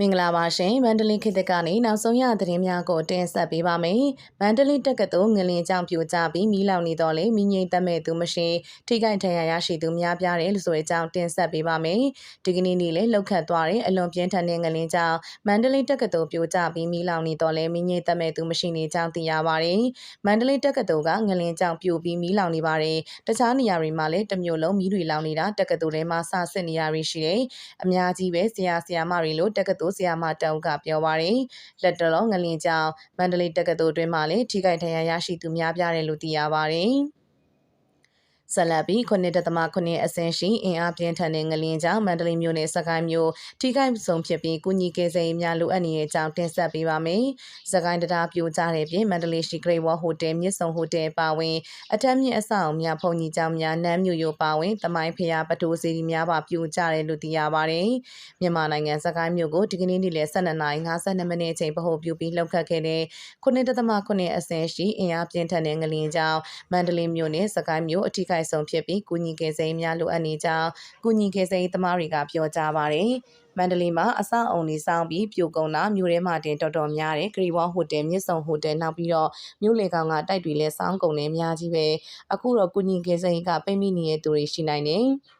မင်္ဂလာပါရှင်မန္တလေးခေတ်သစ်ကနေနောက်ဆုံးရသတင်းများကိုတင်ဆက်ပေးပါမယ်မန္တလေးတက္ကသိုလ်ငလင်ကြောင့်ပြိုကျပြီးမိလောင်နေတော့လေမိငိမ့်သက်မဲ့သူမရှိထိခိုက်ဒဏ်ရာရရှိသူများပြားတယ်လို့ဆိုတဲ့အကြောင်းတင်ဆက်ပေးပါမယ်ဒီကနေ့နေ့လေလောက်ခတ်သွားတဲ့အလွန်ပြင်းထန်တဲ့ငလင်ကြောင့်မန္တလေးတက္ကသိုလ်ပြိုကျပြီးမိလောင်နေတော့လေမိငိမ့်သက်မဲ့သူမရှိနေကြောင်းသိရပါတယ်မန္တလေးတက္ကသိုလ်ကငလင်ကြောင့်ပြိုပြီးမိလောင်နေပါတယ်တခြားနေရာတွေမှာလည်းတစ်မျိုးလုံးမိတွေလောင်နေတာတက္ကသိုလ်ထဲမှာစစစ်နေရရှိရှိတယ်အများကြီးပဲဆရာဆရာမတွေလို့တက္ကသိုလ်ဆရာမတောင်ကပြောပါရယ်လက်တော်လုံးငလင်ကြောင်မန္တလေးတက္ကသိုလ်တွင်မှလည်းထိခိုက်ဒဏ်ရာရရှိသူများပြားတယ်လို့သိရပါရယ် ဆက်လက်ပြီး9.9အဆင့်ရှိအင်အားပြင်းထန်တဲ့ငလင်းကြောင့်မန္တလေးမြို့နယ်စကိုင်းမြို့ထိခိုက်ဆုံးဖြစ်ပြီးကုညီကယ်ဆယ်ရေးများလိုအပ်နေတဲ့အကြောင်းတင်ဆက်ပေးပါမယ်။စကိုင်းတရားပြိုကျတဲ့ပြင်မန္တလေးရှိ Great Wall Hotel မြစ်ဆုံဟိုတယ်ပါဝင်အထက်မြင့်အဆောက်အုံများဖုန်ကြီးကျောင်းများနမ်းမြို့ရိုပါဝင်တမိုင်းဖျားပတိုးစီရီများပါပြိုကျတယ်လို့သိရပါတယ်။မြန်မာနိုင်ငံစကိုင်းမြို့ကိုဒီကနေ့နေ့လယ်12:52မိနစ်အချိန်ပဟိုပြုပြီးလှုပ်ခတ်ခဲ့တဲ့9.9အဆင့်ရှိအင်အားပြင်းထန်တဲ့ငလင်းကြောင့်မန္တလေးမြို့နယ်စကိုင်းမြို့အထိခိုက်ဆုံးဖြစ်ပြီးကုညီကယ်ဆယ်ရေးများလိုအပ်နေကြောင်းကုညီကယ်ဆယ်ရေးသမားတွေကပြောကြားပါတယ်။မန္တလေးမှာအဆောက်အုံတွေစောင်းပြီးပြိုကုန်တာမြို့ထဲမှာတင်တော်တော်များတယ်ဂရီဝါဟိုတယ်မြစ်ဆုံဟိုတယ်နောက်ပြီးတော့မြို့လေကောင်ကတိုက်တွေလည်းစောင်းကုန်နေအများကြီးပဲအခုတော့ကုညီကယ်ဆယ်ရေးကပိတ်မိနေတဲ့သူတွေရှိနိုင်တယ်။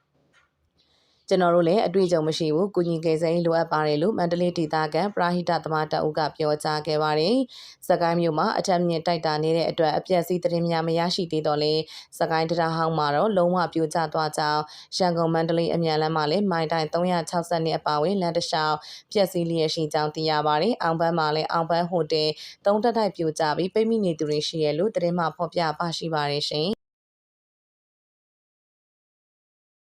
ကျွန်တော်တို့လည်းအတွေ့အကြုံမရှိဘူးကုညီကယ်ဆယ်ရေးလိုအပ်ပါတယ်လို့မန္တလေးဒေသခံပရာဟိတသမားတအုပ်ကပြောကြားခဲ့ပါတယ်။စကိုင်းမြို့မှာအထက်မြင့်တိုက်တာနေတဲ့အတွက်အပြက်စီးသတင်းများမရရှိသေးတော့လေစကိုင်းတရားဟောင်းမှာတော့လုံးဝပြိုကျသွားကြောင်းရန်ကုန်မန္တလေးအမြန်လမ်းမှာလည်းမိုင်တိုင်360နှစ်အပါဝင်လမ်းတစ်လျှောက်ပြက်စီးလျက်ရှိကြောင်းသိရပါတယ်။အောင်ပန်းမှာလည်းအောင်ပန်းဟိုတယ်သုံးတက်တိုက်ပြိုကျပြီးပိတ်မိနေသူတွေရှိရလို့သတင်းမှဖော်ပြပါရှိပါတယ်ရှင်